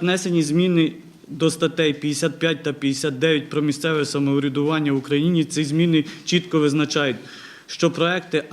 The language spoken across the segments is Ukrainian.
Внесені зміни до статей 55 та 59 про місцеве самоврядування в Україні. Ці зміни чітко визначають, що проекти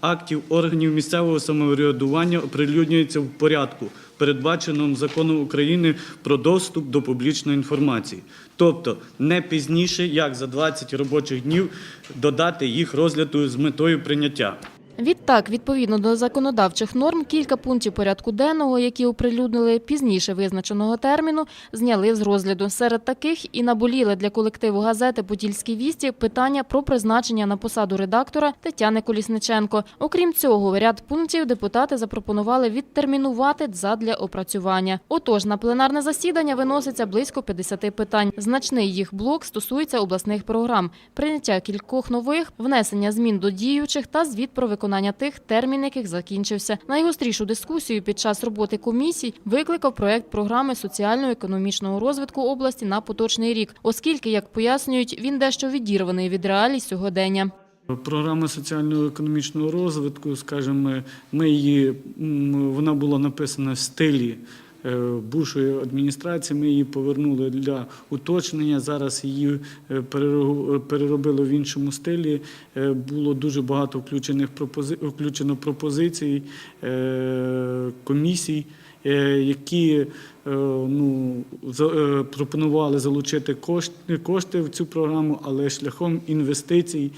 актів органів місцевого самоврядування оприлюднюються в порядку, передбаченому законом України про доступ до публічної інформації. Тобто не пізніше, як за 20 робочих днів, додати їх розгляду з метою прийняття. Відтак, відповідно до законодавчих норм, кілька пунктів порядку денного, які оприлюднили пізніше визначеного терміну, зняли з розгляду. Серед таких і наболіли для колективу газети Подільські вісті питання про призначення на посаду редактора Тетяни Колісниченко. Окрім цього, ряд пунктів депутати запропонували відтермінувати задля опрацювання. Отож, на пленарне засідання виноситься близько 50 питань. Значний їх блок стосується обласних програм, прийняття кількох нових, внесення змін до діючих та звіт про виконання тих, термін яких закінчився. Найгострішу дискусію під час роботи комісій викликав проект програми соціально-економічного розвитку області на поточний рік, оскільки, як пояснюють, він дещо відірваний від реалій сьогодення. Програма соціально-економічного розвитку, скажімо, ми її, вона була написана в стилі бувшої адміністрації. Ми її повернули для уточнення. Зараз її е, переробили в іншому стилі. Е, Було дуже багато включених пропози... включено пропозицій е, комісій. Е, Які е, ну, е, пропонували залучити кошти, кошти в цю програму, але шляхом інвестицій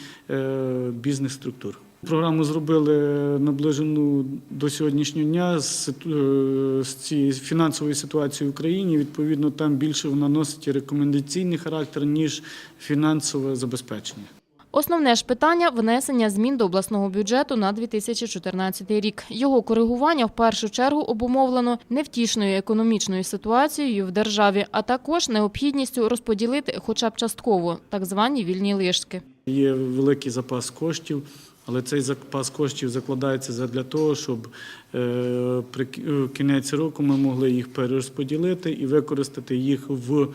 бізнес-структур. Програму зробили наближену до сьогоднішнього дня з цією фінансовою ситуацією в Україні. Відповідно, там більше вона носить рекомендаційний характер, ніж фінансове забезпечення. Основне ж питання внесення змін до обласного бюджету на 2014 рік. Його коригування в першу чергу обумовлено невтішною економічною ситуацією в державі, а також необхідністю розподілити, хоча б частково, так звані вільні лишки. Є великий запас коштів, але цей запас коштів закладається для того, щоб е, при е, кінець року ми могли їх перерозподілити і використати їх в,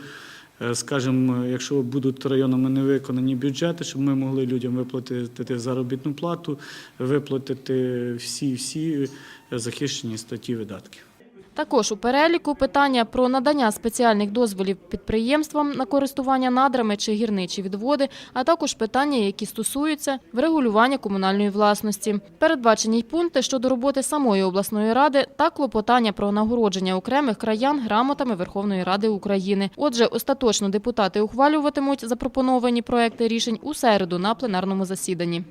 скажімо, якщо будуть районами не виконані бюджети, щоб ми могли людям виплатити заробітну плату, виплатити всі всі захищені статті видатків. Також у переліку питання про надання спеціальних дозволів підприємствам на користування надрами чи гірничі відводи, а також питання, які стосуються врегулювання комунальної власності. Передбачені й пункти щодо роботи самої обласної ради та клопотання про нагородження окремих краян грамотами Верховної Ради України. Отже, остаточно депутати ухвалюватимуть запропоновані проекти рішень у середу на пленарному засіданні.